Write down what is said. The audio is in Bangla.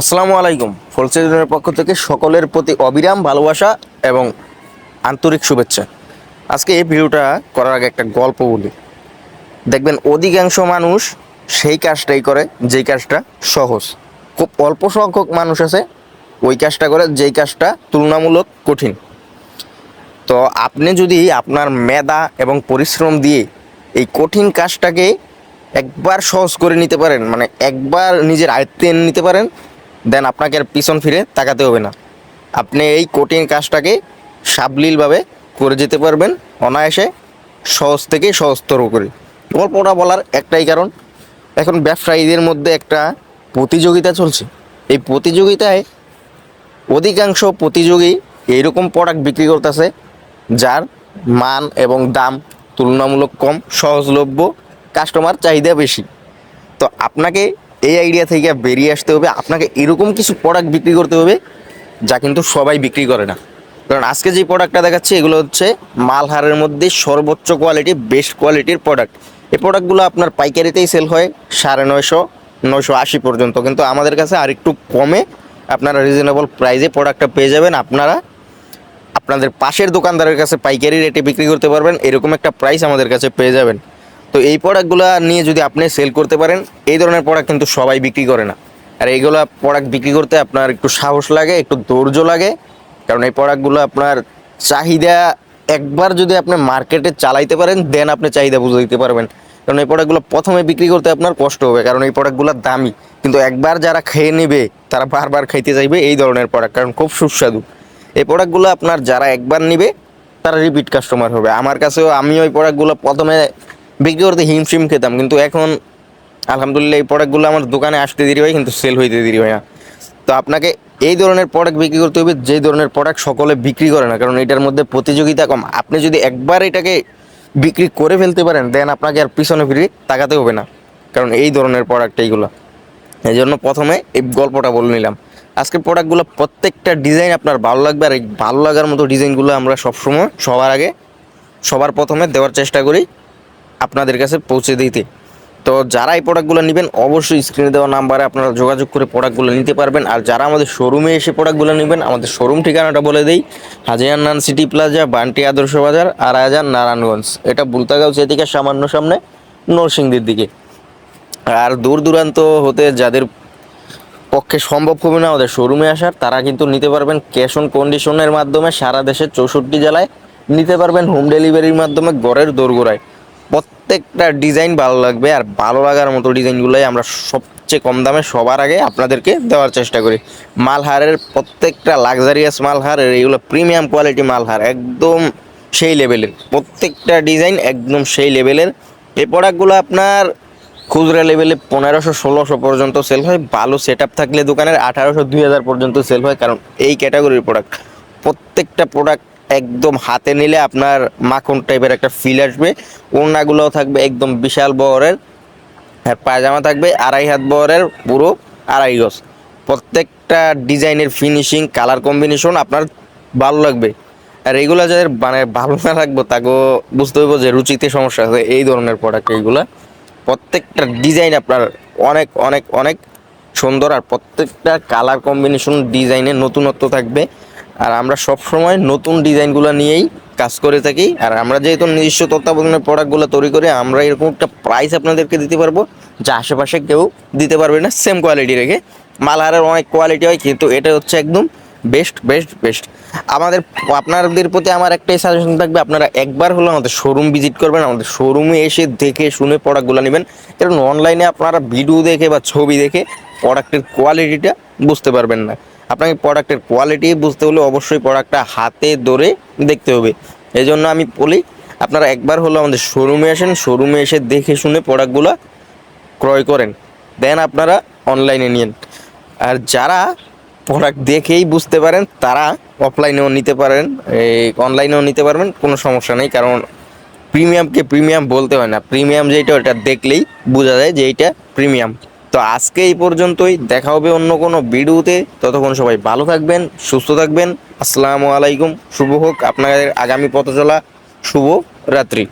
আসসালামু আলাইকুম। ফলসেজনের পক্ষ থেকে সকলের প্রতি অবিরাম ভালোবাসা এবং আন্তরিক শুভেচ্ছা। আজকে এই ভিডিওটা করার আগে একটা গল্প বলি। দেখবেন অধিকাংশ মানুষ সেই কাজটাই করে, যেই কাজটা সহজ। খুব অল্প সংখ্যক মানুষ আছে, ওই কাজটা করে, যেই কাজটা তুলনামূলক কঠিন। তো আপনি যদি আপনার মেধা এবং পরিশ্রম দিয়ে এই কঠিন কাজটাকে একবার সহজ করে নিতে পারেন মানে একবার নিজের আয়ত্তে নিতে পারেন দেন আপনাকে আর পিছন ফিরে তাকাতে হবে না। আপনি এই কঠিন কাজটাকে সাবলীলভাবে করে যেতে পারবেন, অনায়াসে সহজ থেকে সহজতর করে। গল্পটা বলার একটাই কারণ, এখন ব্যবসায়ীদের মধ্যে একটা প্রতিযোগিতা চলছে। এই প্রতিযোগিতায় অধিকাংশ প্রতিযোগী এইরকম প্রোডাক্ট বিক্রি করতেছে, যার মান এবং দাম তুলনামূলক কম, সহজলভ্য কাস্টমার চাহিদা বেশি। তো আপনাকে এই আইডিয়া থেকে বেরিয়ে আসতে হবে। আপনাকে এরকম কিছু প্রোডাক্ট বিক্রি করতে হবে, যা কিন্তু সবাই বিক্রি করে না। কারণ আজকে যে প্রোডাক্টটা দেখাচ্ছে, এগুলো হচ্ছে মালহারের মধ্যে সর্বোচ্চ কোয়ালিটি বেস্ট কোয়ালিটির প্রোডাক্ট এই প্রোডাক্টগুলো আপনার পাইকারিতেই সেল হয়, সাড়ে নয়শো নয়শো আশি পর্যন্ত। কিন্তু আমাদের কাছে আরেকটু কমে আপনারা রিজনেবল প্রাইসে প্রোডাক্টটা পেয়ে যাবেন। আপনারা আপনাদের পাশের দোকানদারের কাছে পাইকারি রেটে বিক্রি করতে পারবেন। এরকম একটা প্রাইস আমাদের কাছে পেয়ে যাবেন। তো এই প্রোডাক্টগুলো নিয়ে যদি আপনি সেল করতে পারেন, এই ধরনের প্রোডাক্ট কিন্তু সবাই বিক্রি করে না। আর এইগুলো প্রোডাক্ট বিক্রি করতে আপনার একটু সাহস লাগে, একটু ধৈর্য লাগে, কারণ এই প্রোডাক্টগুলো আপনার চাহিদা একবার যদি আপনি মার্কেটে চালাইতে পারেন দেন আপনি চাহিদা বুঝে দিতে পারবেন। কারণ এই প্রোডাক্টগুলো প্রথমে বিক্রি করতে আপনার কষ্ট হবে, কারণ এই প্রোডাক্টগুলো দামি। কিন্তু একবার যারা খেয়ে নেবে, তারা বারবার খাইতে চাইবে এই ধরনের প্রোডাক্ট কারণ খুব সুস্বাদু। এই প্রোডাক্টগুলো আপনার যারা একবার নিবে, তারা রিপিট কাস্টমার হবে। আমার কাছেও আমি ওই প্রোডাক্টগুলো প্রথমে বিক্রি করতে হিমশিম খেতাম, কিন্তু এখন আলহামদুলিল্লাহ এই প্রোডাক্টগুলো আমার দোকানে আসতে দেরি হয়, কিন্তু সেল হইতে দেরি হয় না। তো আপনাকে এই ধরনের প্রোডাক্ট বিক্রি করতে হবে, যে ধরনের প্রোডাক্ট সকলে বিক্রি করে না, কারণ এটার মধ্যে প্রতিযোগিতা কম। আপনি যদি একবার এটাকে বিক্রি করে ফেলতে পারেন দেন আপনাকে আর পিছনে ফিরে তাকাতে হবে না, কারণ এই ধরনের প্রোডাক্ট এইগুলো। এই জন্য প্রথমে এই গল্পটা বলে নিলাম। আজকের প্রোডাক্টগুলো প্রত্যেকটা ডিজাইন আপনার ভালো লাগবে, আর এই ভালো লাগার মতো ডিজাইনগুলো আমরা সবসময় সবার আগে, সবার প্রথমে দেওয়ার চেষ্টা করি। আপনাদের কাছে পৌঁছে দিতে। তো যারা এই প্রোডাক্টগুলো নেবেন, অবশ্যই স্ক্রিনে দেওয়া নাম্বারে আপনারা যোগাযোগ করে প্রোডাক্টগুলো নিতে পারবেন। আর যারা আমাদের শোরুমে এসে প্রোডাক্টগুলো নেবেন, আমাদের শোরুম ঠিকানাটা বলে দেই। হাজিয়ান্নান সিটি প্লাজা, বান্টি আদর্শ বাজার আর হাজার নারায়ণগঞ্জ। এটা বুলতাগাঁও থেকে সামান্য সামনে নরসিংদীর দিকে। আর দূর দূরান্ত হতে যাদের পক্ষে সম্ভব হবে না আমাদের শোরুমে আসার, তারা কিন্তু নিতে পারবেন ক্যাশ অন কন্ডিশনের মাধ্যমে সারা দেশের চৌষট্টি জেলায়। নিতে পারবেন হোম ডেলিভারির মাধ্যমে ঘরের দোরগোড়ায়। প্রত্যেকটা ডিজাইন ভালো লাগবে আর ভালো লাগার মতো ডিজাইনগুলোই আমরা সবচেয়ে কম দামে সবার আগে আপনাদেরকে দেওয়ার চেষ্টা করি। মালহারের প্রত্যেকটা লাক্সারিয়াস মালহারের এইগুলো প্রিমিয়াম কোয়ালিটি মালহার, একদম সেই লেভেলের প্রত্যেকটা ডিজাইন একদম সেই লেভেলের এই প্রোডাক্টগুলো আপনার খুচরা লেভেলে পনেরোশো, ষোলোশো পর্যন্ত সেল হয়। ভালো সেট থাকলে দোকানের আঠারোশো, দুই হাজার পর্যন্ত সেল হয়, কারণ এই ক্যাটাগরির প্রোডাক্ট প্রত্যেকটা প্রোডাক্ট একদম হাতে নিলে আপনার মাখন টাইপের একটা ফিল আসবে। ওড়নাগুলোও থাকবে একদম বিশাল বহরের আর পায়জামা থাকবে আড়াই হাত বহরের পুরো আড়াই গজ। প্রত্যেকটা ডিজাইনের ফিনিশিং কালার কম্বিনেশন আপনার ভালো লাগবে। আর এগুলো যাদের মানে ভালো না লাগবে তাকেও বুঝতে হইব যে রুচিতে সমস্যা আছে, এই ধরনের প্রোডাক্ট এইগুলা। প্রত্যেকটা ডিজাইন আপনার অনেক অনেক অনেক সুন্দর। আর প্রত্যেকটা কালার কম্বিনেশন ডিজাইনে নতুনত্ব থাকবে। আর আমরা সব সময় নতুন ডিজাইনগুলো নিয়েই কাজ করে থাকি। আর আমরা যেহেতু নিজস্ব তত্ত্বাবধানের প্রোডাক্টগুলো তৈরি করে আমরা এরকম একটা প্রাইস আপনাদেরকে দিতে পারব, যা আশেপাশে কেউ দিতে পারবে না সেম কোয়ালিটি রেখে। মালহারের অনেক কোয়ালিটি হয়, কিন্তু এটা হচ্ছে একদম বেস্ট বেস্ট বেস্ট আমাদের, আপনাদের প্রতি আমার একটাই সাজেশন থাকবে, আপনারা একবার হলো আমাদের শোরুম ভিজিট করবেন, আমাদের শোরুমে এসে দেখে শুনে প্রোডাক্টগুলো নেবেন। কারণ অনলাইনে আপনারা ভিডিও দেখে বা ছবি দেখে প্রোডাক্টের কোয়ালিটিটা বুঝতে পারবেন না। আপনাকে প্রোডাক্টের কোয়ালিটি বুঝতে হলে অবশ্যই প্রোডাক্টটা হাতে ধরে দেখতে হবে। এই জন্য আমি বলি, আপনারা একবার হলো আমাদের শোরুমে আসেন শোরুমে এসে দেখে শুনে প্রোডাক্টগুলো ক্রয় করেন। দেন আপনারা অনলাইনে নিন আর যারা প্রোডাক্ট দেখেই বুঝতে পারেন, তারা অফলাইনেও নিতে পারেন। এই অনলাইনেও নিতে পারবেন, কোনো সমস্যা নেই। কারণ প্রিমিয়ামকে প্রিমিয়াম বলতে হয় না। প্রিমিয়াম যেটা ওটা দেখলেই বোঝা যায় যে এইটা প্রিমিয়াম তো আজকে এই পর্যন্তই, দেখা হবে অন্য কোনো ভিডিওতে। ততক্ষণ সবাই ভালো থাকবেন, সুস্থ থাকবেন। আসসালামু আলাইকুম, শুভ হোক। আপনাদের আগামী পথ চলা শুভ রাত্রি।